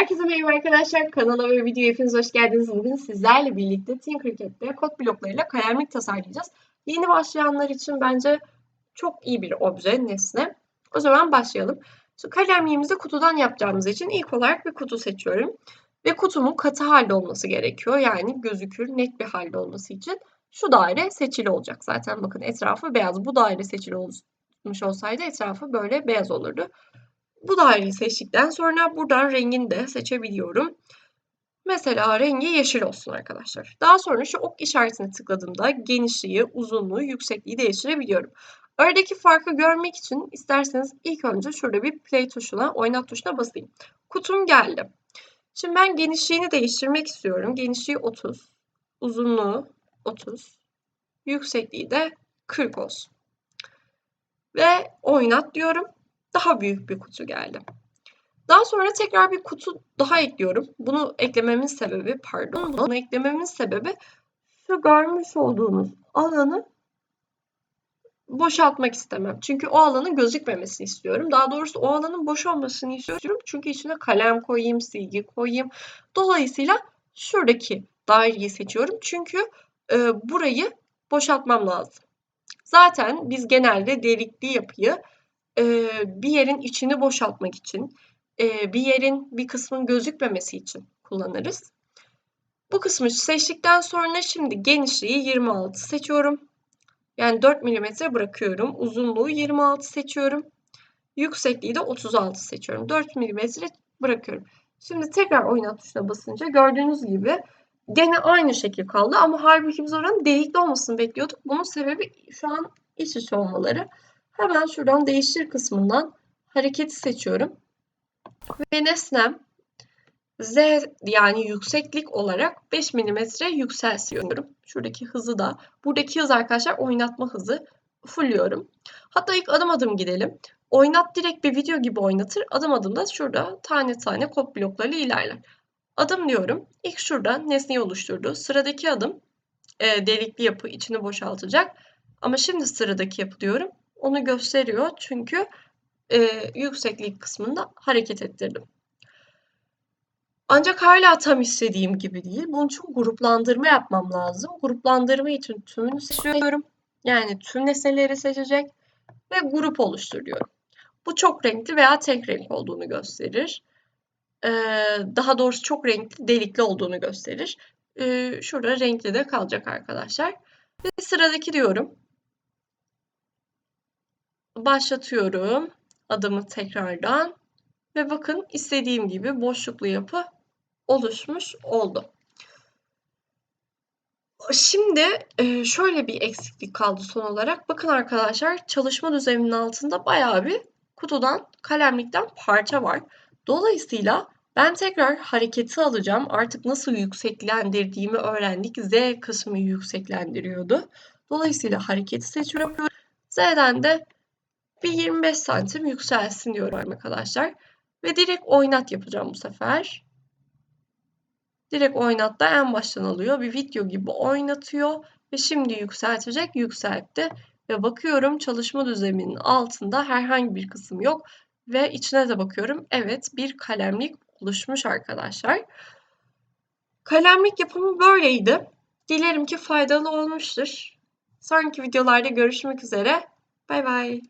Herkese merhaba arkadaşlar. Kanala ve videoya hepiniz hoş geldiniz. Bugün sizlerle birlikte Tinkercad'de kod bloklarıyla kalemlik tasarlayacağız. Yeni başlayanlar için bence çok iyi bir obje, nesne. O zaman başlayalım. Şu kalemliğimizi kutudan yapacağımız için ilk olarak bir kutu seçiyorum. Ve kutumun katı halde olması gerekiyor. Yani gözükür, net bir halde olması için. Şu daire seçili olacak zaten. Bakın etrafı beyaz. Bu daire seçili olmuş olsaydı etrafı böyle beyaz olurdu. Bu daireyi seçtikten sonra buradan rengini de seçebiliyorum. Mesela rengi yeşil olsun arkadaşlar. Daha sonra şu ok işaretine tıkladığımda genişliği, uzunluğu, yüksekliği değiştirebiliyorum. Aradaki farkı görmek için isterseniz ilk önce şurada bir play tuşuna, oynat tuşuna basayım. Kutum geldi. Şimdi ben genişliğini değiştirmek istiyorum. Genişliği 30, uzunluğu 30, yüksekliği de 40 olsun. Ve oynat diyorum daha büyük bir kutu geldi. Daha sonra tekrar bir kutu daha ekliyorum. Bunu eklememin sebebi, pardon, bunu eklememin sebebi şu görmüş olduğunuz alanı boşaltmak istemem. Çünkü o alanın gözükmemesini istiyorum. Daha doğrusu o alanın boş olmasını istiyorum. Çünkü içine kalem koyayım, silgi koyayım. Dolayısıyla şuradaki daireyi seçiyorum. Çünkü e, burayı boşaltmam lazım. Zaten biz genelde delikli yapıyı bir yerin içini boşaltmak için, bir yerin bir kısmın gözükmemesi için kullanırız. Bu kısmı seçtikten sonra şimdi genişliği 26 seçiyorum. Yani 4 mm bırakıyorum. Uzunluğu 26 seçiyorum. Yüksekliği de 36 seçiyorum. 4 mm bırakıyorum. Şimdi tekrar oynat tuşuna basınca gördüğünüz gibi gene aynı şekil kaldı ama halbuki biz oranın delikli olmasını bekliyorduk. Bunun sebebi şu an iç içe olmaları. Hemen şuradan değiştir kısmından hareketi seçiyorum. Ve nesnem Z yani yükseklik olarak 5 mm yükseltiyorum. Şuradaki hızı da. Buradaki hız arkadaşlar oynatma hızı. Fulluyorum. Hatta ilk adım adım gidelim. Oynat direkt bir video gibi oynatır. Adım adım da şurada tane tane kod bloklarıyla ilerler. Adım diyorum. İlk şurada nesneyi oluşturdu. Sıradaki adım e, delikli yapı içini boşaltacak. Ama şimdi sıradaki yapı diyorum onu gösteriyor. Çünkü e, yükseklik kısmında hareket ettirdim. Ancak hala tam istediğim gibi değil. Bunun için gruplandırma yapmam lazım. Gruplandırma için tümünü seçiyorum. Yani tüm nesneleri seçecek ve grup oluşturuyorum. Bu çok renkli veya tek renk olduğunu gösterir. Ee, daha doğrusu çok renkli, delikli olduğunu gösterir. Ee, şurada renkli de kalacak arkadaşlar. Ve sıradaki diyorum başlatıyorum adımı tekrardan ve bakın istediğim gibi boşluklu yapı oluşmuş oldu. Şimdi e, şöyle bir eksiklik kaldı son olarak. Bakın arkadaşlar çalışma düzeninin altında bayağı bir kutudan, kalemlikten parça var. Dolayısıyla ben tekrar hareketi alacağım. Artık nasıl yükseklendirdiğimi öğrendik. Z kısmı yükseklendiriyordu. Dolayısıyla hareketi seçiyorum. Z'den de bir 25 santim yükselsin diyorum arkadaşlar. Ve direkt oynat yapacağım bu sefer. Direkt oynat da en baştan alıyor. Bir video gibi oynatıyor. Ve şimdi yükseltecek. Yükseltti. Ve bakıyorum çalışma düzeninin altında herhangi bir kısım yok. Ve içine de bakıyorum. Evet bir kalemlik oluşmuş arkadaşlar. Kalemlik yapımı böyleydi. Dilerim ki faydalı olmuştur. Sonraki videolarda görüşmek üzere. Bay bay.